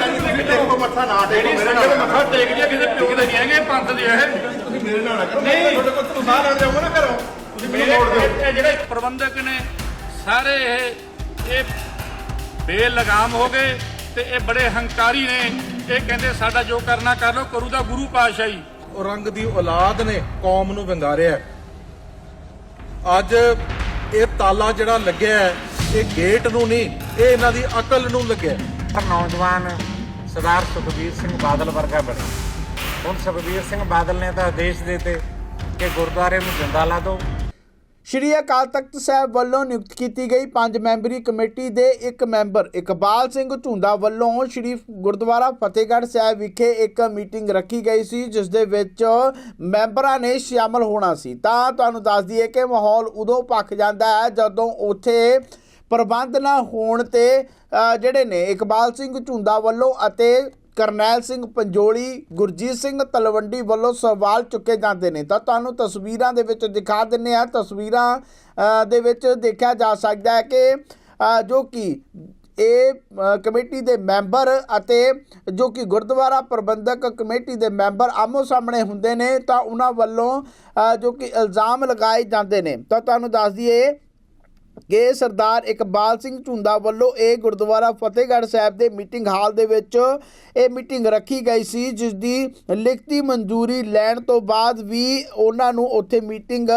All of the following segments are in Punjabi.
ਤੁਸੀਂ ਦੇਖੋ ਮੱਥਾ ਨਾ ਟੇਕੋ ਮੇਰੇ ਨਾਲ ਮੱਥਾ ਟੇਕ ਜੀ ਕਿਸੇ ਪਿਓ ਦੇ ਨਹੀਂ ਹੈਗੇ ਪੰਥ ਦੇ ਇਹ ਤੁਸੀਂ ਮੇਰੇ ਨਾਲ ਨਾ ਕਰੋ। ਨਹੀਂ। ਤੁਹਾਡੇ ਕੋਲ ਤੁਸੀਂ ਸਾਹ ਲੈਣ ਜਾਊਗਾ ਨਾ ਘਰੋਂ। ਤੁਸੀਂ ਮੈਨੂੰ ਮੋੜ ਦਿਓ। ਇਹ ਜਿਹੜੇ ਪ੍ਰਬੰਧਕ ਨੇ ਸਾਰੇ ਇਹ ਇਹ ਬੇਲਗਾਮ ਹੋ ਗਏ ਤੇ ਇਹ ਬੜੇ ਹੰਕਾਰੀ ਨੇ। ਇਹ ਕਹਿੰਦੇ ਸਾਡਾ ਜੋ ਕਰਨਾ ਕਰ ਲਓ ਕਰੂ ਤਾਂ ਗੁਰੂ ਪਾਤਸ਼ਾਹੀ। ਉਹ ਰੰਗ ਦੀ ਔਲਾਦ ਨੇ ਕੌਮ ਨੂੰ ਵੰਗਾਰਿਆ। ਅੱਜ ਇਹ ਤਾਲਾ ਜਿਹੜਾ ਲੱਗਿਆ ਇਹ ਗੇਟ ਨੂੰ ਨਹੀਂ ਇਹ ਇਹਨਾਂ ਦੀ ਅਕਲ ਨੂੰ ਲੱਗਿਆ ਹੈ। ਨੌਜਵਾਨ ਸਰਦਾਰ ਸੁਖਬੀਰ ਸਿੰਘ ਬਾਦਲ ਵਰਗਾ ਬਣੇ ਹੁਣ ਸੁਖਬੀਰ ਸਿੰਘ ਬਾਦਲ ਨੇ ਤਾਂ ਆਦੇਸ਼ ਦਿੱਤੇ ਕਿ ਗੁਰਦੁਆਰੇ ਨੂੰ ਜਿੰਦਾ ਲਾ ਦਿਓ ਸ਼੍ਰੀ ਅਕਾਲ ਤਖਤ ਸਾਹਿਬ ਵੱਲੋਂ ਨਿਯੁਕਤ ਕੀਤੀ ਗਈ ਪੰਜ ਮੈਂਬਰੀ ਕਮੇਟੀ ਦੇ ਇੱਕ ਮੈਂਬਰ ਇਕਬਾਲ ਸਿੰਘ ਝੁੰਦਾ ਵੱਲੋਂ ਸ਼੍ਰੀ ਗੁਰਦੁਆਰਾ ਫਤਿਹਗੜ੍ਹ ਸਾਹਿਬ ਵਿਖੇ ਇੱਕ ਮੀਟਿੰਗ ਰੱਖੀ ਗਈ ਸੀ, ਜਿਸ ਦੇ ਵਿੱਚ ਮੈਂਬਰਾਂ ਨੇ ਸ਼ਾਮਲ ਹੋਣਾ ਸੀ ਤਾਂ ਤੁਹਾਨੂੰ ਦੱਸ ਦਈਏ ਕਿ ਮਾਹੌਲ ਉਦੋਂ ਪੱਕ ਜਾਂਦਾ ਹੈ ਜਦੋਂ ਉੱਥੇ ਪ੍ਰਬੰਧ ਨਾ ਹੋਣ ਤੇ ਜਿਹੜੇ ਨੇ ਇਕਬਾਲ ਸਿੰਘ ਝੁੰਦਾ ਵੱਲੋਂ ਅਤੇ ਕਰਨੈਲ ਸਿੰਘ ਪੰਜੋਲੀ, ਗੁਰਜੀਤ ਸਿੰਘ ਤਲਵੰਡੀ ਵੱਲੋਂ ਸਵਾਲ ਚੁੱਕੇ ਜਾਂਦੇ ਨੇ। ਤਾਂ ਤੁਹਾਨੂੰ ਤਸਵੀਰਾਂ ਦੇ ਵਿੱਚ ਦਿਖਾ ਦਿੰਨੇ ਆ ਤਸਵੀਰਾਂ ਦੇ ਵਿੱਚ ਦੇਖਿਆ ਜਾ ਸਕਦਾ ਹੈ ਕਿ ਜੋ ਕਿ ਇਹ ਕਮੇਟੀ ਦੇ ਮੈਂਬਰ ਅਤੇ ਜੋ ਕਿ ਗੁਰਦੁਆਰਾ ਪ੍ਰਬੰਧਕ ਕਮੇਟੀ ਦੇ ਮੈਂਬਰ ਆਮੋ ਸਾਹਮਣੇ ਹੁੰਦੇ ਨੇ, ਤਾਂ ਉਹਨਾਂ ਵੱਲੋਂ ਜੋ ਕਿ ਇਲਜ਼ਾਮ ਲਗਾਏ ਜਾਂਦੇ ਨੇ। ਤਾਂ ਤੁਹਾਨੂੰ ਦੱਸ ਦਈਏ ਕਿ ਸਰਦਾਰ ਇਕਬਾਲ ਸਿੰਘ ਝੁੰਦਾ ਵੱਲੋਂ ਇਹ ਗੁਰਦੁਆਰਾ ਫਤਿਹਗੜ੍ਹ ਸਾਹਿਬ ਦੇ ਮੀਟਿੰਗ ਹਾਲ ਦੇ ਵਿੱਚ ਇਹ ਮੀਟਿੰਗ ਰੱਖੀ ਗਈ ਸੀ ਜਿਸ ਦੀ ਲਿਖਤੀ ਮਨਜ਼ੂਰੀ ਲੈਣ ਤੋਂ ਬਾਅਦ ਵੀ ਉਹਨਾਂ ਨੂੰ ਉੱਥੇ ਮੀਟਿੰਗ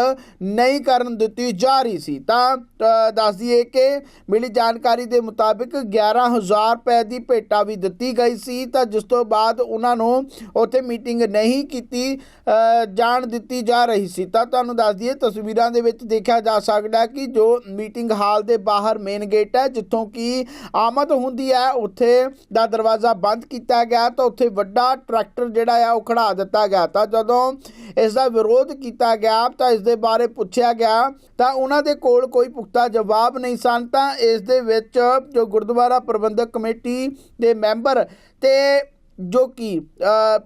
ਨਹੀਂ ਕਰਨ ਦਿੱਤੀ ਜਾ ਰਹੀ ਸੀ। ਤਾਂ ਅ, ਦੱਸ ਦਈਏ ਕਿ ਮਿਲੀ ਜਾਣਕਾਰੀ ਦੇ ਮੁਤਾਬਿਕ 11000 ਰੁਪਏ ਦੀ ਭੇਟਾ ਵੀ ਦਿੱਤੀ ਗਈ ਸੀ ਤਾਂ ਜਿਸ ਤੋਂ ਬਾਅਦ ਉਹਨਾਂ ਨੂੰ ਉੱਥੇ ਮੀਟਿੰਗ ਨਹੀਂ ਕੀਤੀ ਜਾਣ ਦਿੱਤੀ ਜਾ ਰਹੀ ਸੀ। ਤਾਂ ਤੁਹਾਨੂੰ ਦੱਸ ਦਈਏ ਤਸਵੀਰਾਂ ਦੇ ਵਿੱਚ ਦੇਖਿਆ ਜਾ ਸਕਦਾ ਕਿ ਜੋ ਮੀਟਿੰਗ ਹਾਲ ਦੇ ਬਾਹਰ ਮੇਨ ਗੇਟ ਹੈ, ਜਿੱਥੋਂ ਕਿ ਆਮਦ ਹੁੰਦੀ ਹੈ, ਉੱਥੇ ਦਾ ਦਰਵਾਜ਼ਾ ਬੰਦ ਕੀਤਾ ਗਿਆ ਤਾਂ ਉੱਥੇ ਵੱਡਾ ਟਰੈਕਟਰ ਜਿਹੜਾ ਆ, ਉਹ ਖੜਾ ਦਿੱਤਾ ਗਿਆ ਤਾਂ ਜਦੋਂ ਇਸ ਦਾ ਵਿਰੋਧ ਕੀਤਾ ਗਿਆ ਤਾਂ ਇਸ ਦੇ ਬਾਰੇ ਪੁੱਛਿਆ ਗਿਆ ਤਾਂ ਉਹਨਾਂ ਦੇ ਕੋਲ ਕੋਈ ਪੁਖਤਾ ਜਵਾਬ ਨਹੀਂ ਸਨ ਤਾਂ ਇਸ ਦੇ ਵਿੱਚ ਜੋ ਗੁਰਦੁਆਰਾ ਪ੍ਰਬੰਧਕ ਕਮੇਟੀ ਦੇ ਮੈਂਬਰ ਤੇ ਜੋ ਕਿ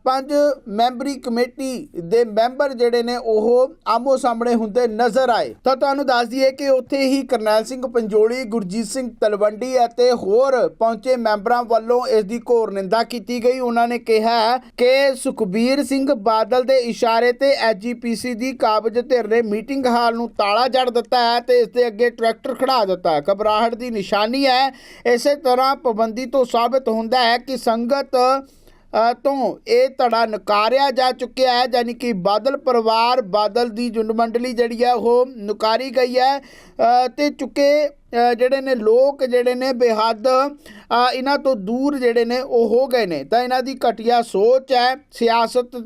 ਪੰਜ ਮੈਂਬਰੀ ਕਮੇਟੀ ਦੇ ਮੈਂਬਰ ਜਿਹੜੇ ਨੇ, ਉਹ ਆਮੋ ਸਾਹਮਣੇ ਹੁੰਦੇ ਨਜ਼ਰ ਆਏ। ਤਾਂ ਤੁਹਾਨੂੰ ਦੱਸ ਦਈਏ ਕਿ ਉੱਥੇ ਹੀ ਕਰਨੈਲ ਸਿੰਘ ਪੰਜੋਲੀ, ਗੁਰਜੀਤ ਸਿੰਘ ਤਲਵੰਡੀ ਅਤੇ ਹੋਰ ਪਹੁੰਚੇ ਮੈਂਬਰਾਂ ਵੱਲੋਂ ਇਸ ਦੀ ਘੋਰ ਨਿੰਦਾ ਕੀਤੀ ਗਈ। ਉਹਨਾਂ ਨੇ ਕਿਹਾ ਕਿ ਸੁਖਬੀਰ ਸਿੰਘ ਬਾਦਲ ਦੇ ਇਸ਼ਾਰੇ ਤੇ ਐਜੀਪੀਸੀ ਦੀ ਕਾਬਜ ਧਿਰ ਨੇ ਮੀਟਿੰਗ ਹਾਲ ਨੂੰ ਤਾਲਾ ਜੜ ਦਿੱਤਾ ਹੈ ਤੇ ਇਸ ਦੇ ਅੱਗੇ ਟਰੈਕਟਰ ਖੜਾ ਦਿੱਤਾ ਹੈ। ਘਬਰਾਹਟ ਦੀ ਨਿਸ਼ਾਨੀ ਹੈ। ਇਸੇ ਤਰ੍ਹਾਂ ਪਾਬੰਦੀ ਤੋਂ ਸਾਬਤ ਹੁੰਦਾ ਹੈ ਕਿ ਸੰਗਤ ਤੋਂ ਇਹ ਧੜਾ ਨਕਾਰਿਆ ਜਾ ਚੁੱਕਿਆ ਹੈ ਯਾਨੀ ਕਿ ਬਾਦਲ ਪਰਿਵਾਰ ਬਾਦਲ ਦੀ ਜੁੰਡ ਮੰਡਲੀ ਜਿਹੜੀ ਹੈ ਉਹ ਨਕਾਰੀ ਗਈ ਹੈ। ਅ, ਤੇ ਚੁੱਕੇ ਜਿਹੜੇ ਨੇ ਲੋਕ ਜਿਹੜੇ ਨੇ ਬੇਹੱਦ ਇਹਨਾਂ ਤੋਂ ਦੂਰ ਜਿਹੜੇ ਨੇ ਉਹ ਹੋ ਗਏ ਨੇ। ਤਾਂ ਇਹਨਾਂ ਦੀ ਘਟੀਆ ਸੋਚ ਹੈ ਸਿਆਸਤ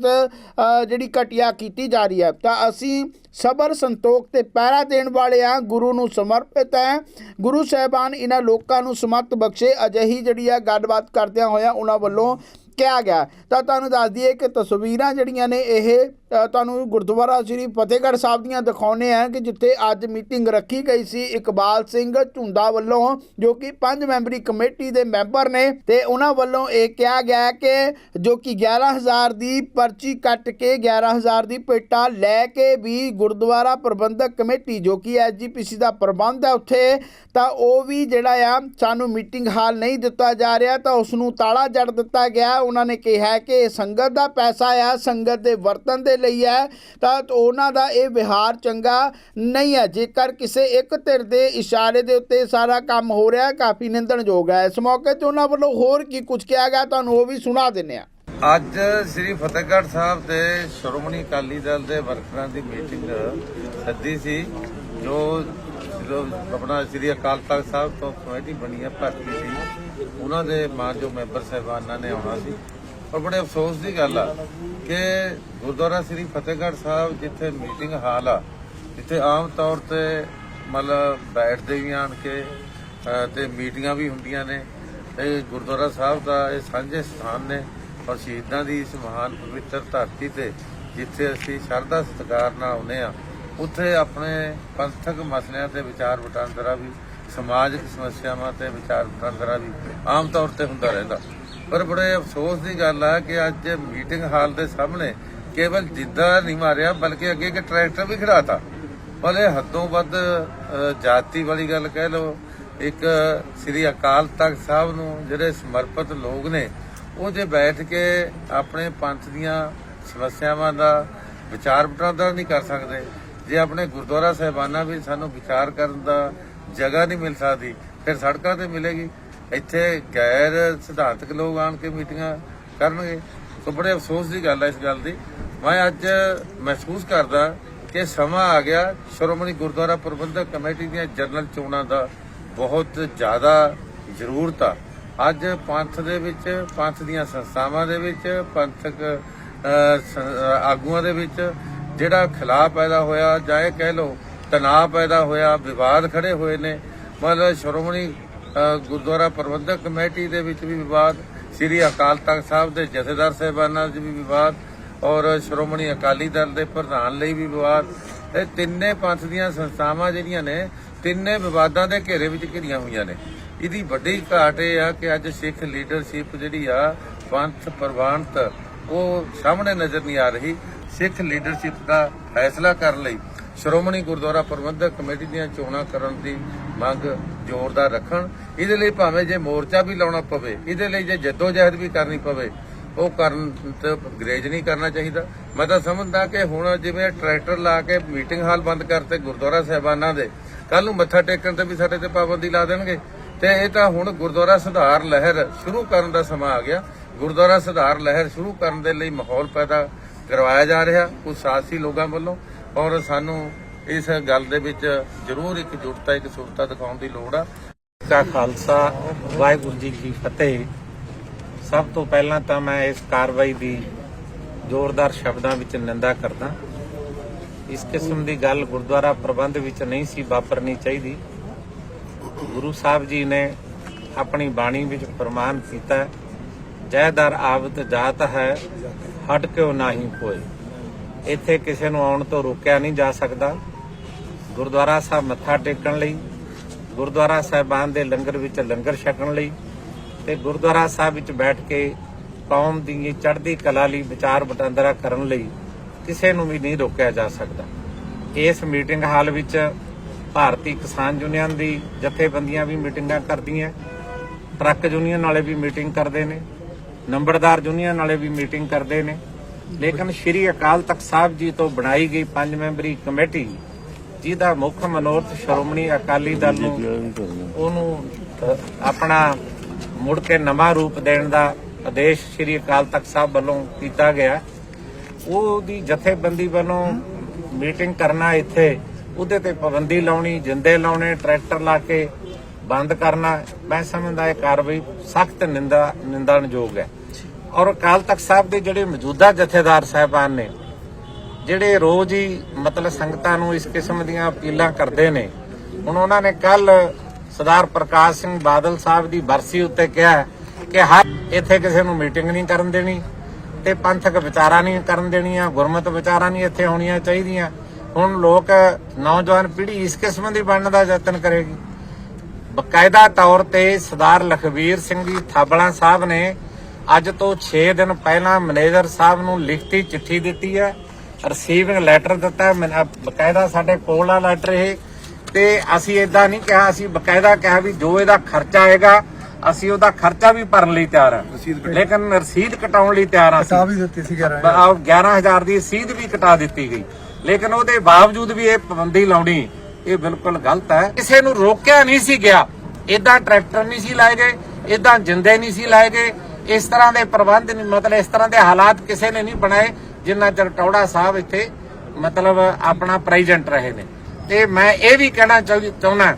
ਜਿਹੜੀ ਘਟੀਆ ਕੀਤੀ ਜਾ ਰਹੀ ਹੈ। ਤਾਂ ਅਸੀਂ ਸਬਰ ਸੰਤੋਖ ਤੇ ਪਹਿਰਾ ਦੇਣ ਵਾਲੇ ਆ ਗੁਰੂ ਨੂੰ ਸਮਰਪਿਤ ਹੈ। ਗੁਰੂ ਸਾਹਿਬਾਨ ਇਹਨਾਂ ਲੋਕਾਂ ਨੂੰ ਸਮਤ ਬਖਸ਼ੇ ਅਜਿਹੀ ਜਿਹੜੀ ਆ ਗੱਲਬਾਤ ਕਰਦਿਆਂ ਹੋਇਆ ਉਹਨਾਂ ਵੱਲੋਂ ਕਿਹਾ ਗਿਆ। ਤਾਂ ਤੁਹਾਨੂੰ ਦੱਸ ਦਈਏ ਕਿ ਤਸਵੀਰਾਂ ਜਿਹੜੀਆਂ ਨੇ ਇਹ ਤੁਹਾਨੂੰ ਗੁਰਦੁਆਰਾ ਸ੍ਰੀ ਫਤਿਹਗੜ੍ਹ ਸਾਹਿਬ ਦੀਆਂ ਦਿਖਾਉਨੇ ਆ ਕਿ ਜਿੱਥੇ ਅੱਜ ਮੀਟਿੰਗ ਰੱਖੀ ਗਈ ਸੀ ਇਕਬਾਲ ਸਿੰਘ ਝੁੰਦਾ ਵੱਲੋਂ, ਜੋ ਕਿ ਪੰਜ ਮੈਂਬਰੀ ਕਮੇਟੀ ਦੇ ਮੈਂਬਰ ਨੇ ਤੇ ਉਹਨਾਂ ਵੱਲੋਂ ਇਹ ਕਿਹਾ ਗਿਆ ਕਿ ਜੋ ਕਿ 11000 ਦੀ ਪਰਚੀ ਕੱਟ ਕੇ 11000 ਦੀ ਪੇਟਾ ਲੈ ਕੇ ਵੀ ਗੁਰਦੁਆਰਾ ਪ੍ਰਬੰਧਕ ਕਮੇਟੀ, ਜੋ ਕਿ ਐਸਜੀਪੀਸੀ ਦਾ ਪ੍ਰਬੰਧ ਹੈ ਉੱਥੇ, ਤਾਂ ਉਹ ਵੀ ਜਿਹੜਾ ਆ, ਸਾਨੂੰ ਮੀਟਿੰਗ ਹਾਲ ਨਹੀਂ ਦਿੱਤਾ ਜਾ ਰਿਹਾ, ਤਾਂ ਉਸ ਨੂੰ ਤਾਲਾ ਜੜ ਦਿੱਤਾ ਗਿਆ। ਉਹਨਾਂ ਨੇ ਕਿਹਾ ਕਿ ਸੰਗਤ ਦਾ ਪੈਸਾ ਆ, ਸੰਗਤ ਦੇ ਵਰਤਨ ਦੇ ਲਈ ਹੈ ਤਾਂ ਉਹਨਾਂ ਦਾ ਇਹ ਵਿਹਾਰ ਚੰਗਾ ਨਹੀਂ ਹੈ। ਜੇਕਰ ਕਿਸੇ ਇੱਕ ਧਿਰ ਦੇ ਇਸ਼ਾਰੇ ਦੇ ਉੱਤੇ ਸਾਰਾ ਕੰਮ ਹੋ ਰਿਹਾ ਹੈ, ਕਾਫੀ ਨਿੰਦਣਯੋਗ ਹੈ। ਇਸ ਮੌਕੇ ਤੇ ਉਹਨਾਂ ਵੱਲੋਂ ਹੋਰ ਕੀ ਕੁਝ ਕਿਹਾ ਗਿਆ ਤੁਹਾਨੂੰ ਉਹ ਵੀ ਸੁਣਾ ਦਿੰਨੇ ਆ ਅੱਜ ਸ੍ਰੀ ਫਤਿਹਗੜ੍ਹ ਸਾਹਿਬ ਦੇ ਸ਼੍ਰੋਮਣੀ ਅਕਾਲੀ ਦਲ ਦੇ ਵਰਕਰਾਂ ਦੀ ਮੀਟਿੰਗ ਸੱਦੀ ਸੀ ਜੋ ਆਪਣਾ ਸ੍ਰੀ ਅਕਾਲ ਤਖਤ ਸਾਹਿਬ ਤੋਂ ਕਮੇਟੀ ਬਣੀ ਹੈ ਭਰਤੀ ਸੀ। ਉਹਨਾਂ ਦੇ ਮਾਨਯੋ ਮੈਂਬਰ ਸਾਹਿਬਾਨਾਂ ਨੇ ਆਉਣਾ ਸੀ। ਔਰ ਬੜੇ ਅਫਸੋਸ ਦੀ ਗੱਲ ਆ ਕਿ ਗੁਰਦੁਆਰਾ ਸ੍ਰੀ ਫਤਿਹਗੜ੍ਹ ਸਾਹਿਬ ਜਿੱਥੇ ਮੀਟਿੰਗ ਹਾਲ ਆ ਜਿੱਥੇ ਆਮ ਤੌਰ ਤੇ ਮਤਲਬ ਬੈਠਦੇ ਵੀ ਆਣ ਕੇ ਅ, ਤੇ ਮੀਟਿੰਗਾਂ ਵੀ ਹੁੰਦੀਆਂ ਨੇ ਇਹ ਗੁਰਦੁਆਰਾ ਸਾਹਿਬ ਦਾ ਇਹ ਸਾਂਝੇ ਸਥਾਨ ਨੇ ਔਰ ਸ਼ਹੀਦਾਂ ਦੀ ਇਸ ਮਹਾਨ ਪਵਿੱਤਰ ਧਰਤੀ ਤੇ ਜਿੱਥੇ ਅਸੀਂ ਸ਼ਰਧਾ ਸਤਿਕਾਰ ਨਾਲ ਆਉਂਦੇ ਆ ਉੱਥੇ ਆਪਣੇ ਪੰਥਕ ਮਸਲਿਆਂ ਤੇ ਵਿਚਾਰ ਵਟਾਂਦਰਾ ਵੀ ਸਮਾਜਿਕ ਸਮੱਸਿਆਵਾਂ ਤੇ ਵਿਚਾਰ ਵਟਾਂਦਰਾ ਵੀ ਆਮ ਤੌਰ ਤੇ ਹੁੰਦਾ ਰਹਿੰਦਾ। ਪਰ ਬੜੇ ਅਫਸੋਸ ਦੀ ਗੱਲ ਆ ਕਿ ਅੱਜ ਮੀਟਿੰਗ ਹਾਲ ਦੇ ਸਾਹਮਣੇ ਕੇਵਲ ਜਿੱਦਾਂ ਨਹੀਂ ਮਾਰਿਆ, ਬਲਕਿ ਅੱਗੇ ਇੱਕ ਟਰੈਕਟਰ ਵੀ ਖੜਾਤਾ। ਭਲੇ ਹੱਦੋਂ ਵੱਧ ਜਾਤੀ ਵਾਲੀ ਗੱਲ ਕਹਿ ਲਓ, ਇੱਕ ਸ੍ਰੀ ਅਕਾਲ ਤਖਤ ਸਾਹਿਬ ਨੂੰ ਜਿਹੜੇ ਸਮਰਪਿਤ ਲੋਕ ਨੇ, ਉਹ ਜੇ ਬੈਠ ਕੇ ਆਪਣੇ ਪੰਥ ਦੀਆਂ ਸਮੱਸਿਆਵਾਂ ਦਾ ਵਿਚਾਰ ਵਟਾਂਦਰਾ ਨਹੀਂ ਕਰ ਸਕਦੇ, ਜੇ ਆਪਣੇ ਗੁਰਦੁਆਰਾ ਸਾਹਿਬਾਨਾਂ ਵੀ ਸਾਨੂੰ ਵਿਚਾਰ ਕਰਨ ਦਾ ਜਗ੍ਹਾ ਨਹੀਂ ਮਿਲ ਸਕਦੀ, ਫਿਰ ਸੜਕਾਂ ਤੇ ਮਿਲੇਗੀ। ਇੱਥੇ ਗੈਰ ਸਿਧਾਂਤਕ ਲੋਕ ਆਣ ਕੇ ਮੀਟਿੰਗਾਂ ਕਰਨਗੇ। ਸੋ ਬੜੇ ਅਫਸੋਸ ਦੀ ਗੱਲ ਹੈ ਇਸ ਗੱਲ ਦੀ। ਮੈਂ ਅੱਜ ਮਹਿਸੂਸ ਕਰਦਾ ਕਿ ਸਮਾਂ ਆ ਗਿਆ, ਸ਼੍ਰੋਮਣੀ ਗੁਰਦੁਆਰਾ ਪ੍ਰਬੰਧਕ ਕਮੇਟੀ ਦੀਆਂ ਜਨਰਲ ਚੋਣਾਂ ਦਾ ਬਹੁਤ ਜ਼ਿਆਦਾ ਜ਼ਰੂਰਤ ਆ। ਅੱਜ ਪੰਥ ਦੇ ਵਿੱਚ, ਪੰਥ ਦੀਆਂ ਸੰਸਥਾਵਾਂ ਦੇ ਵਿੱਚ, ਪੰਥਕ ਆਗੂਆਂ ਦੇ ਵਿੱਚ ਜਿਹੜਾ ਖਿਲਾ ਪੈਦਾ ਹੋਇਆ ਜਾਂ ਇਹ ਕਹਿ ਲਓ ਤਣਾਅ ਪੈਦਾ ਹੋਇਆ, ਵਿਵਾਦ ਖੜੇ ਹੋਏ ਨੇ। ਮਤਲਬ ਸ਼੍ਰੋਮਣੀ ਗੁਰਦੁਆਰਾ ਪ੍ਰਬੰਧਕ ਕਮੇਟੀ ਦੇ ਵਿੱਚ ਵੀ ਵਿਵਾਦ, ਸ੍ਰੀ ਅਕਾਲ ਤਖਤ ਸਾਹਿਬ ਦੇ ਜਥੇਦਾਰ ਸਾਹਿਬਾਨਾਂ 'ਚ ਵੀ ਵਿਵਾਦ ਔਰ ਸ਼੍ਰੋਮਣੀ ਅਕਾਲੀ ਦਲ ਦੇ ਪ੍ਰਧਾਨ ਲਈ ਵੀ ਵਿਵਾਦ। ਇਹ ਤਿੰਨੇ ਪੰਥ ਦੀਆਂ ਸੰਸਥਾਵਾਂ ਜਿਹੜੀਆਂ ਨੇ, ਤਿੰਨੇ ਵਿਵਾਦਾਂ ਦੇ ਘੇਰੇ ਵਿੱਚ ਘਿਰੀਆਂ ਹੋਈਆਂ ਨੇ। ਇਹਦੀ ਵੱਡੀ ਘਾਟ ਇਹ ਆ ਕਿ ਅੱਜ ਸਿੱਖ ਲੀਡਰਸ਼ਿਪ ਜਿਹੜੀ ਆ, ਪੰਥ ਪ੍ਰਵਾਨਤ, ਉਹ ਸਾਹਮਣੇ ਨਜ਼ਰ ਨਹੀਂ ਆ ਰਹੀ। ਸਿੱਖ ਲੀਡਰਸ਼ਿਪ ਦਾ ਫੈਸਲਾ ਕਰਨ ਲਈ ਸ਼੍ਰੋਮਣੀ ਗੁਰਦੁਆਰਾ ਪ੍ਰਬੰਧਕ ਕਮੇਟੀ ਦੀਆਂ ਚੋਣਾਂ ਕਰਨ ਦੀ ਮੰਗ ਜ਼ੋਰਦਾਰ ਰੱਖਣ। ਇਹਦੇ ਲਈ ਭਾਵੇਂ ਜੇ ਮੋਰਚਾ ਵੀ ਲਾਉਣਾ ਪਵੇ, ਇਹਦੇ ਲਈ ਜੇ ਜਦੋਜਹਿਦ ਵੀ ਕਰਨੀ ਪਵੇ, ਉਹ ਕਰਨ ਤੇ ਗਰੇਜ ਨਹੀਂ ਕਰਨਾ ਚਾਹੀਦਾ। ਮੈਂ ਤਾਂ ਸਮਝਦਾ ਕਿ ਹੁਣ ਜਿਵੇਂ ਟਰੈਕਟਰ ਲਾ ਕੇ ਮੀਟਿੰਗ ਹਾਲ ਬੰਦ ਕਰਤੇ ਗੁਰਦੁਆਰਾ ਸਾਹਿਬਾਨਾਂ ਦੇ ਕੱਲ ਨੂੰ ਮੱਥਾ ਟੇਕਣ ਤੇ ਵੀ ਸਾਡੇ ਤੇ ਪਾਬੰਦੀ ਲਾ ਦੇਣਗੇ। ਤੇ ਇਹ ਤਾਂ ਹੁਣ ਗੁਰਦੁਆਰਾ ਸੁਧਾਰ ਲਹਿਰ ਸ਼ੁਰੂ ਕਰਨ ਦਾ ਸਮਾਂ ਆ ਗਿਆ। ਗੁਰਦੁਆਰਾ ਸੁਧਾਰ ਲਹਿਰ ਸ਼ੁਰੂ ਕਰਨ ਦੇ ਲਈ ਮਾਹੌਲ ਪੈਦਾ ਕਰਵਾਇਆ ਜਾ ਰਿਹਾ। ਕੁਝ ਸਾਹਸੀ ਲੋਕਾਂ ਵੱਲੋਂ ਔਰ ਸਾਨੂੰ ਇਸ ਗੱਲ ਦੇ ਵਿੱਚ ਜ਼ਰੂਰ ਇੱਕ ਜੁਟਤਾ ਇੱਕ ਸੁਰਤਾ ਦਿਖਾਉਣ ਦੀ ਲੋੜ ਆ। ਕਾ ਖਾਲਸਾ, ਵਾਹਿਗੁਰੂ ਜੀ ਕੀ ਫਤਿਹ। ਸਭ ਤੋਂ ਪਹਿਲਾਂ ਤਾਂ ਮੈਂ ਇਸ ਕਾਰਵਾਈ ਦੀ ਜ਼ੋਰਦਾਰ ਸ਼ਬਦਾਂ ਵਿੱਚ ਨਿੰਦਾ ਕਰਦਾ। ਇਸ ਕਿਸਮ ਦੀ ਗੱਲ ਗੁਰਦੁਆਰਾ ਪ੍ਰਬੰਧ ਵਿੱਚ ਨਹੀਂ ਸੀ ਵਾਪਰਨੀ ਚਾਹੀਦੀ। ਗੁਰੂ ਸਾਹਿਬ ਜੀ ਨੇ ਆਪਣੀ ਬਾਣੀ ਵਿੱਚ ਫਰਮਾਨ ਕੀਤਾ ਜੈਦਾਰ ਜੈਦਰ ਆਵਤ ਜਾਤ ਹੈ, ਹਟ ਕਿਉ ਨਾਹੀ ਹੋਏ ਇੱਥੇ ਕਿਸੇ ਨੂੰ ਆਉਣ ਤੋਂ ਰੋਕਿਆ ਨਹੀਂ ਜਾ ਸਕਦਾ। ਗੁਰਦੁਆਰਾ ਸਾਹਿਬ ਮੱਥਾ ਟੇਕਣ ਲਈ, ਗੁਰਦੁਆਰਾ ਸਾਹਿਬਾਨ ਦੇ ਲੰਗਰ ਵਿੱਚ ਲੰਗਰ ਛਕਣ ਲਈ ਤੇ ਗੁਰਦੁਆਰਾ ਸਾਹਿਬ ਵਿੱਚ ਬੈਠ ਕੇ ਕੌਮ ਦੀ ਚੜ੍ਹਦੀ ਕਲਾ ਲਈ ਵਿਚਾਰ ਵਟਾਂਦਰਾ ਕਰਨ ਲਈ ਕਿਸੇ ਨੂੰ ਵੀ ਨਹੀਂ ਰੋਕਿਆ ਜਾ ਸਕਦਾ। ਇਸ ਮੀਟਿੰਗ ਹਾਲ ਵਿੱਚ ਭਾਰਤੀ ਕਿਸਾਨ ਯੂਨੀਅਨ ਦੀ ਜਥੇਬੰਦੀਆਂ ਵੀ ਮੀਟਿੰਗਾਂ ਕਰਦੀਆਂ, ਟਰੱਕ ਯੂਨੀਅਨ ਵਾਲੇ ਵੀ ਮੀਟਿੰਗ ਕਰਦੇ ਨੇ, ਨੰਬਰਦਾਰ ਯੂਨੀਅਨ ਵਾਲੇ ਵੀ ਮੀਟਿੰਗ ਕਰਦੇ ਨੇ। ਲੇਕਿਨ ਸ਼੍ਰੀ ਅਕਾਲ ਤਖਤ ਸਾਹਿਬ ਜੀ ਤੋਂ ਬਣਾਈ ਗਈ ਪੰਜ ਮੈਂਬਰੀ ਕਮੇਟੀ, ਜਿਹਦਾ ਮੁੱਖ ਮਨੋਰਥ ਸ਼੍ਰੋਮਣੀ ਅਕਾਲੀ ਦਲ ਨੂੰ ਉਹਨੂੰ ਆਪਣਾ ਮੁੜ ਕੇ ਨਵਾਂ ਰੂਪ ਦੇਣ ਦਾ ਆਦੇਸ਼ ਸ਼੍ਰੀ ਅਕਾਲ ਤਖਤ ਸਾਹਿਬ ਵੱਲੋਂ ਕੀਤਾ ਗਿਆ। ਉਹਦੀ ਜਥੇਬੰਦੀ ਵੱਲੋਂ ਮੀਟਿੰਗ ਕਰਨਾ ਇੱਥੇ, ਉਹਦੇ ਤੇ ਪਾਬੰਦੀ ਲਾਉਣੀ, ਜਿੰਦੇ ਲਾਉਣੇ, ਟਰੈਕਟਰ ਲਾ ਕੇ ਬੰਦ ਕਰਨਾ, ਮੈਂ ਸਮਝਦਾ ਇਹ ਕਾਰਵਾਈ ਸਖਤ ਨਿੰਦਾ, ਨਿੰਦਣਯੋਗ ਹੈ। ਔਰ ਅਕਾਲ ਤਖਤ ਸਾਹਿਬ ਦੇ ਜਿਹੜੇ ਮੌਜੂਦਾ ਜਥੇਦਾਰ ਸਾਹਿਬਾਨ ਨੇ, ਜਿਹੜੇ ਰੋਜ਼ ਹੀ ਮਤਲਬ ਸੰਗਤਾਂ ਨੂੰ ਇਸ ਕਿਸਮ ਦੀਆਂ ਅਪੀਲਾਂ ਕਰਦੇ ਨੇ, ਹੁਣ ਉਹਨਾਂ ਨੇ ਕੱਲ ਸਰਦਾਰ ਪ੍ਰਕਾਸ਼ ਸਿੰਘ ਬਾਦਲ ਸਾਹਿਬ ਦੀ ਬਰਸੀ ਉੱਤੇ ਕਿਹਾ ਕਿ ਹਰ ਇੱਥੇ ਕਿਸੇ ਨੂੰ ਮੀਟਿੰਗ ਨਹੀਂ ਕਰਨ ਦੇਣੀ ਤੇ ਪੰਥਕ ਵਿਚਾਰਾਂ ਨਹੀਂ ਕਰਨ ਦੇਣੀਆਂ, ਗੁਰਮਤ ਵਿਚਾਰਾਂ ਨਹੀਂ ਇੱਥੇ ਹੋਣੀਆਂ ਚਾਹੀਦੀਆਂ। ਹੁਣ ਲੋਕ ਨੌਜਵਾਨ ਪੀੜ੍ਹੀ ਇਸ ਕਿਸਮ ਦੀ ਬਣਨ ਦਾ ਯਤਨ ਕਰੇਗੀ। ਬਕਾਇਦਾ ਤੌਰ ਤੇ ਸਰਦਾਰ ਲਖਵੀਰ ਸਿੰਘ ਜੀ ਥਾਬੜਾ ਸਾਹਿਬ ਨੇ ਅੱਜ ਤੋਂ 6 ਦਿਨ ਪਹਿਲਾਂ ਮੈਨੇਜਰ ਸਾਹਿਬ ਨੂੰ ਲਿਖਤੀ ਚਿੱਠੀ ਦਿੱਤੀ ਹੈ ਰਿਸੀਵਿੰਗ ਲੈਟਰ ਦਿੱਤਾ ਹੈ ਬਕਾਇਦਾ ਸਾਡੇ ਕੋਲ ਆ ਲੈਟਰ ਇਹ। ਤੇ ਅਸੀਂ ਇਦਾਂ ਨਹੀਂ ਕਿਹਾ ਅਸੀਂ ਬਕਾਇਦਾ ਕਿਹਾ ਵੀ ਜੋ ਇਹਦਾ ਖਰਚਾ ਆਏਗਾ ਅਸੀਂ ਉਹਦਾ ਖਰਚਾ ਵੀ ਭਰਨ ਲਈ ਤਿਆਰ ਹਾਂ। ਲੇਕਿਨ ਰਸੀਦ ਕਟਾਉਣ ਲਈ ਤਿਆਰ ਹਾਂ ਕਿਤਾਬ ਵੀ ਦਿੱਤੀ ਸੀ 11 ਬ- ਆਹ 11000 ਦੀ ਰਸੀਦ ਵੀ ਕਟਾ ਦਿੱਤੀ ਗਈ। ਲੇਕਿਨ ਉਹਦੇ ਬਾਵਜੂਦ ਵੀ ਇਹ ਪਾਬੰਦੀ ਲਾਉਣੀ ਇਹ ਬਿਲਕੁਲ ਗਲਤ ਹੈ। ਕਿਸੇ ਨੂੰ ਰੋਕਿਆ ਨਹੀਂ ਸੀ ਗਿਆ। ਇਦਾਂ ਟਰੈਕਟਰ ਨਹੀਂ ਸੀ ਲਾਏ ਗਏ ਇਦਾਂ ਜਿੰਦੇ ਨਹੀਂ ਸੀ ਲਾਏ ਗਏ। ਇਸ ਤਰ੍ਹਾਂ ਦੇ ਪ੍ਰਬੰਧ ਨਹੀਂ, ਮਤਲਬ ਇਸ ਤਰ੍ਹਾਂ ਦੇ ਹਾਲਾਤ ਕਿਸੇ ਨੇ ਨਹੀਂ ਬਣਾਏ, ਜਿੰਨਾ ਚਿਰ ਟੌੜਾ ਸਾਹਿਬ ਇੱਥੇ ਮਤਲਬ ਆਪਣਾ ਪ੍ਰੈਜ਼ੈਂਟ ਰਹੇ ਨੇ। ਤੇ ਮੈਂ ਇਹ ਵੀ ਕਹਿਣਾ ਚਾਹੁੰਦਾ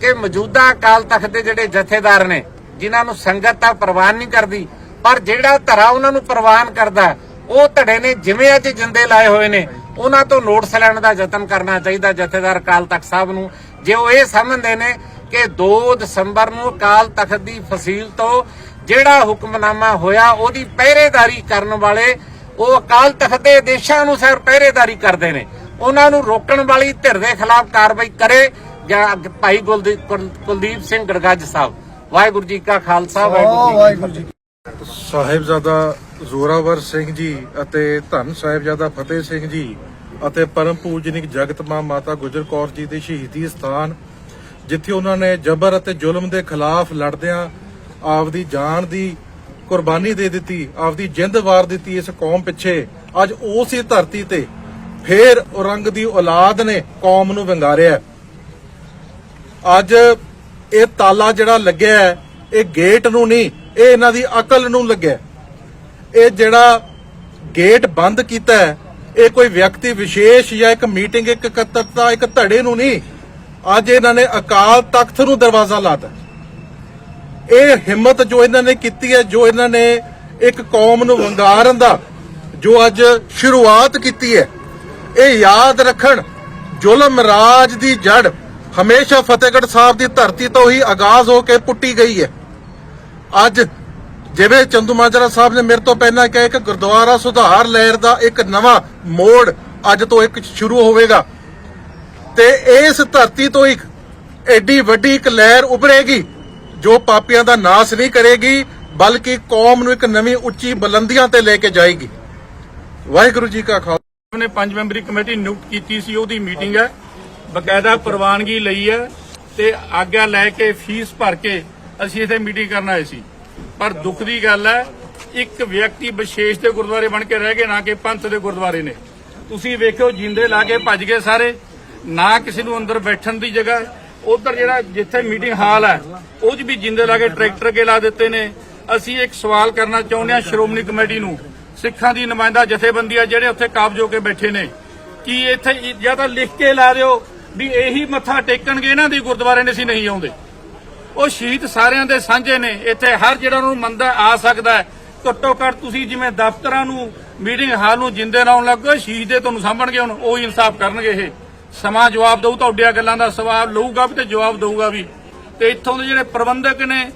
ਕਿ ਮੌਜੂਦਾ ਅਕਾਲ ਤਖਤ ਦੇ ਜਿਹੜੇ ਜਥੇਦਾਰ ਨੇ, ਜਿਨ੍ਹਾਂ ਨੂੰ ਸੰਗਤ ਤਾਂ ਪ੍ਰਵਾਨ ਨਹੀਂ ਕਰਦੀ, ਪਰ ਜਿਹੜਾ ਧਰਾ ਉਹਨਾਂ ਨੂੰ ਪ੍ਰਵਾਨ ਕਰਦਾ, ਉਹ ਧੜੇ ਨੇ ਜਿਵੇਂ ਅੱਜ ਜਿੰਦੇ ਲਾਏ ਹੋਏ ਨੇ, ਉਹਨਾਂ ਤੋਂ ਨੋਟਿਸ ਲੈਣ ਦਾ ਯਤਨ ਕਰਨਾ ਚਾਹੀਦਾ ਜਥੇਦਾਰ ਅਕਾਲ ਤਖਤ ਸਾਹਿਬ ਨੂੰ। ਜੇ ਉਹ ਇਹ ਸਮਝਦੇ ਨੇ ਕਿ 2 ਦਸੰਬਰ ਨੂੰ ਅਕਾਲ ਤਖਤ ਦੀ ਫਸੀਲ ਤੋਂ ਜਿਹੜਾ ਹੁਕਮਨਾਮਾ ਹੋਇਆ ਉਹਦੀ ਪਹਿਰੇਦਾਰੀ ਕਰਨ ਵਾਲੇ ਉਹ ਅਕਾਲ ਤਖਤ ਦੇ ਆਦੇਸ਼ਾਂ ਅਨੁਸਾਰ ਪਹਿਰੇਦਾਰੀ ਕਰਦੇ ਨੇ। ਉਹਨਾਂ ਨੂੰ ਰੋਕਣ ਵਾਲੀ ਧਿਰ ਦੇ ਖਿਲਾਫ ਕਾਰਵਾਈ ਕਰੇ ਜਾਂ ਭਾਈ ਕੁਲਦੀਪ ਸਿੰਘ ਗੜਗੱਜ ਸਾਹਿਬ। ਵਾਹਿਗੁਰੂ ਜੀ ਕਾ ਖਾਲਸਾ ਵਾਹਿਗੁਰੂ ਜੀ ਕੀ ਵਾਹਿਗੁਰੂ ਜੀ ਸਾਹਿਬਜ਼ਾਦਾ ਜ਼ੋਰਾਵਰ ਸਿੰਘ ਜੀ ਅਤੇ ਧੰਨ ਸਾਹਿਬਜ਼ਾਦਾ ਫਤਿਹ ਸਿੰਘ ਜੀ ਅਤੇ ਪਰਮ ਪੂਜਨਿਕ ਜਗਤ ਮਾਂ ਮਾਤਾ ਗੁਜਰ ਕੌਰ ਜੀ ਦੇ ਸ਼ਹੀਦੀ ਸਥਾਨ ਜਿੱਥੇ ਉਹਨਾਂ ਨੇ ਜ਼ਬਰ ਅਤੇ ਜ਼ੁਲਮ ਦੇ ਖਿਲਾਫ ਲੜਦਿਆਂ ਆਪਦੀ ਜਾਨ ਦੀ ਕੁਰਬਾਨੀ ਦੇ ਦਿੱਤੀ ਆਪਦੀ ਜਿੰਦ ਵਾਰ ਦਿੱਤੀ ਇਸ ਕੌਮ ਪਿੱਛੇ। ਅੱਜ ਉਸੇ ਧਰਤੀ ਤੇ ਫੇਰ ਔਰੰਗ ਦੀ ਔਲਾਦ ਨੇ ਕੌਮ ਨੂੰ ਵੰਗਾਰਿਆ। ਅੱਜ ਇਹ ਤਾਲਾ ਜਿਹੜਾ ਲੱਗਿਆ ਹੈ, ਇਹ ਗੇਟ ਨੂੰ ਨਹੀਂ ਇਹ ਇਹਨਾਂ ਦੀ ਅਕਲ ਨੂੰ ਲੱਗਿਆ। ਇਹ ਜਿਹੜਾ ਗੇਟ ਬੰਦ ਕੀਤਾ ਹੈ ਇਹ ਕੋਈ ਵਿਅਕਤੀ ਵਿਸ਼ੇਸ਼ ਜਾਂ ਇੱਕ ਮੀਟਿੰਗ ਇੱਕ ਇਕੱਤਰਤਾ ਇੱਕ ਧੜੇ ਨੂੰ ਨਹੀਂ। ਅੱਜ ਇਹਨਾਂ ਨੇ ਅਕਾਲ ਤਖਤ ਨੂੰ ਦਰਵਾਜ਼ਾ ਲਾਤਾ। ਇਹ ਹਿੰਮਤ ਜੋ ਇਹਨਾਂ ਨੇ ਕੀਤੀ ਹੈ, ਜੋ ਇਹਨਾਂ ਨੇ ਇੱਕ ਕੌਮ ਨੂੰ ਵੰਗਾਰਨ ਦਾ, ਜੋ ਅੱਜ ਸ਼ੁਰੂਆਤ ਕੀਤੀ ਹੈ, ਇਹ ਯਾਦ ਰੱਖਣ, ਜ਼ੁਲਮ ਰਾਜ ਦੀ ਜੜ, ਹਮੇਸ਼ਾ ਫਤਿਹਗੜ੍ਹ ਸਾਹਿਬ ਦੀ ਧਰਤੀ ਤੋਂ ਹੀ ਆਗਾਜ਼ ਹੋ ਕੇ ਪੁੱਟੀ ਗਈ ਹੈ। ਅੱਜ ਜਿਵੇਂ ਚੰਦੂ ਮਾਜਰਾ ਸਾਹਿਬ ਨੇ ਮੇਰੇ ਤੋਂ ਪਹਿਲਾਂ ਕਿਹਾ ਕਿ ਗੁਰਦੁਆਰਾ ਸੁਧਾਰ ਲਹਿਰ ਦਾ ਇੱਕ ਨਵਾਂ ਮੋੜ ਅੱਜ ਤੋਂ ਇੱਕ ਸ਼ੁਰੂ ਹੋਵੇਗਾ। ਤੇ ਇਸ ਧਰਤੀ ਤੋਂ ਇੱਕ ਐਡੀ ਵੱਡੀ ਇੱਕ ਲਹਿਰ ਉਭਰੇਗੀ ਜੋ ਪਾਪੀਆਂ ਦਾ ਨਾਸ ਨਹੀਂ ਕਰੇਗੀ, ਬਲਕਿ ਕੌਮ ਨੂੰ ਇੱਕ ਨਵੀਂ ਉੱਚੀ ਬੁਲੰਦੀਆਂ ਤੇ ਲੈ ਕੇ ਜਾਏਗੀ। ਵਾਹਿਗੁਰੂ ਜੀ ਕਾ ਖਾਲਸਾ। ਨੇ ਪੰਜ ਮੈਂਬਰੀ ਕਮੇਟੀ ਨਿਯੁਕਤ ਕੀਤੀ ਸੀ, ਉਹਦੀ ਮੀਟਿੰਗ ਹੈ। ਬਕਾਇਦਾ ਪ੍ਰਵਾਨਗੀ ਲਈ ਹੈ ਤੇ ਆਗਿਆ ਲੈ ਕੇ ਫੀਸ ਭਰ ਕੇ ਅਸੀਂ ਇੱਥੇ ਮੀਟਿੰਗ ਕਰਨ ਆਏ ਸੀ। ਪਰ ਦੁੱਖ ਦੀ ਗੱਲ ਹੈ, ਇੱਕ ਵਿਅਕਤੀ ਵਿਸ਼ੇਸ਼ ਦੇ ਗੁਰਦੁਆਰੇ ਬਣ ਕੇ ਰਹਿ ਗਏ, ਨਾ ਕਿ ਪੰਥ ਦੇ ਗੁਰਦੁਆਰੇ ਨੇ। ਤੁਸੀਂ ਵੇਖਿਓ, ਜਿੰਦੇ ਲਾ ਕੇ ਭੱਜ ਗਏ ਸਾਰੇ। ਨਾ ਕਿਸੇ ਨੂੰ ਅੰਦਰ ਬੈਠਣ ਦੀ ਜਗ੍ਹਾ ਉਧਰ ਜਿਹੜਾ ਜਿੱਥੇ ਮੀਟਿੰਗ ਹਾਲ ਹੈ, ਉਹ 'ਚ ਵੀ ਜਿੰਦੇ ਲਾ ਕੇ ਟਰੈਕਟਰ ਅੱਗੇ ਲਾ ਦਿੱਤੇ ਨੇ। ਅਸੀਂ ਇੱਕ ਸਵਾਲ ਕਰਨਾ ਚਾਹੁੰਦੇ ਹਾਂ ਸ਼੍ਰੋਮਣੀ ਕਮੇਟੀ ਨੂੰ। ਸਿੱਖਾਂ ਦੀ ਨੁਮਾਇੰਦਾ ਜਥੇਬੰਦੀਆਂ ਜਿਹੜੇ ਉੱਥੇ ਕਾਬਜ ਹੋ ਕੇ ਬੈਠੇ ਨੇ। ਕਿ ਇੱਥੇ ਇ- ਜਾਂ ਤਾਂ ਲਿਖ ਕੇ ਲਾ ਦਿਓ ਵੀ ਇਹੀ ਮੱਥਾ ਟੇਕਣਗੇ ਇਹਨਾਂ ਦੀ ਗੁਰਦੁਆਰੇ ਨੇ, ਅਸੀਂ ਨਹੀਂ ਆਉਂਦੇ। ਉਹ ਸ਼ਹੀਦ ਸਾਰਿਆਂ ਦੇ ਸਾਂਝੇ ਨੇ। ਇੱਥੇ ਹਰ ਜਿਹੜਾ ਉਹਨੂੰ ਮੰਨਦਾ ਆ ਸਕਦਾ ਹੈ। ਘੱਟੋ ਘੱਟ ਤੁਸੀਂ ਜਿਵੇਂ ਦਫ਼ਤਰਾਂ ਨੂੰ, ਮੀਟਿੰਗ ਹਾਲ ਨੂੰ ਜਿੰਦੇ ਲਾਉਣ ਲੱਗੇ, ਸ਼ਹੀਦ ਦੇ ਤੁਹਾਨੂੰ ਸਾਂਭਣਗੇ, ਹੁਣ ਉਹ ਇਨਸਾਫ ਕਰਨਗੇ ਇਹ। ਸਮਾਂ ਜਵਾਬ ਦਊ, ਤੁਹਾਡੀਆਂ ਗੱਲਾਂ ਦਾ ਸਵਾਲ ਲਊਗਾ ਵੀ ਤੇ ਜਵਾਬ ਦਊਗਾ ਵੀ। ਤੇ ਇੱਥੋਂ ਦੇ ਜਿਹੜੇ ਪ੍ਰਬੰਧਕ ਨੇ,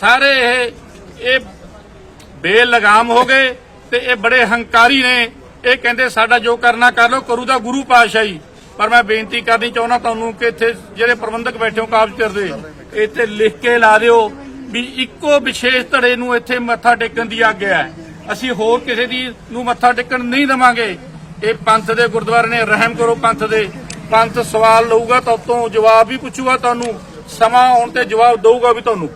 ਸਾਰੇ ਇਹ ਇਹ ਬੇਲਗਾਮ ਹੋ ਗਏ ਤੇ ਇਹ ਬੜੇ ਹੰਕਾਰੀ ਨੇ। ਇਹ ਕਹਿੰਦੇ ਸਾਡਾ ਜੋ ਕਰਨਾ ਕਰ ਲੋ ਕਰੂ ਦਾ ਗੁਰੂ ਪਾਤਸ਼ਾਹੀ। ਪਰ ਮੈਂ ਬੇਨਤੀ ਕਰਨੀ ਚਾਹੁੰਦਾ ਤੁਹਾਨੂੰ ਕਿ ਇੱਥੇ ਜਿਹੜੇ ਪ੍ਰਬੰਧਕ ਬੈਠੇ ਹੋ ਕਾਬਜ ਕਰਦੇ ਇੱਥੇ ਲਿਖ ਕੇ ਲਾ ਦਿਓ ਵੀ ਇੱਕੋ ਵਿਸ਼ੇਸ਼ ਧੜੇ ਨੂੰ ਇੱਥੇ ਮੱਥਾ ਟੇਕਣ ਦੀ ਆਗਿਆ ਹੈ। ਅਸੀਂ ਹੋਰ ਕਿਸੇ ਦੀ ਨੂੰ ਮੱਥਾ ਟੇਕਣ ਨਹੀਂ ਦਵਾਂਗੇ। ਇਹ ਪੰਥ ਦੇ ਗੁਰਦੁਆਰੇ ਨੇ, ਰਹਿਮ ਕਰੋ ਪੰਥ ਦੇ। ਪੰਥ ਸਵਾਲ ਲਊਗਾ ਤਾਂ ਤੋਂ ਜਵਾਬ ਵੀ ਪੁੱਛੂਗਾ, ਤੁਹਾਨੂੰ ਸਮਾਂ ਆਉਣ ਤੇ ਜਵਾਬ ਦਊਗਾ ਵੀ ਤੁਹਾਨੂੰ।